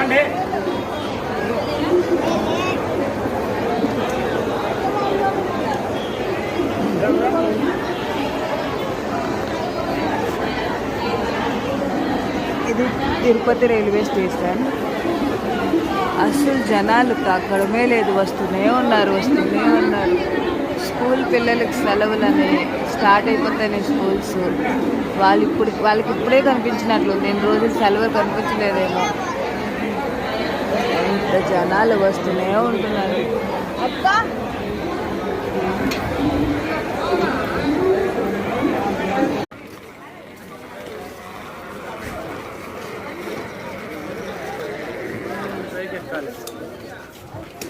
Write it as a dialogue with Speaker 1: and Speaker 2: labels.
Speaker 1: ఇవ్వండి ఇది Tirupati railway station. అసలు జనాలు అక్కడమే లేదు వస్తూనే ఉన్నారు వస్తూనే ఉన్నారు. స్కూల్ పిల్లలకి సెలవులని స్టార్ట్ అయిపోతాయి స్కూల్స్. వాళ్ళు ఇప్పుడు వాళ్ళకి ఇప్పుడే కనిపించినట్లు నేను రోజు సెలవులు కనిపించలేదేమో. ప్రతి అనాలు వస్తూనే ఉంటున్నారు
Speaker 2: Thank you.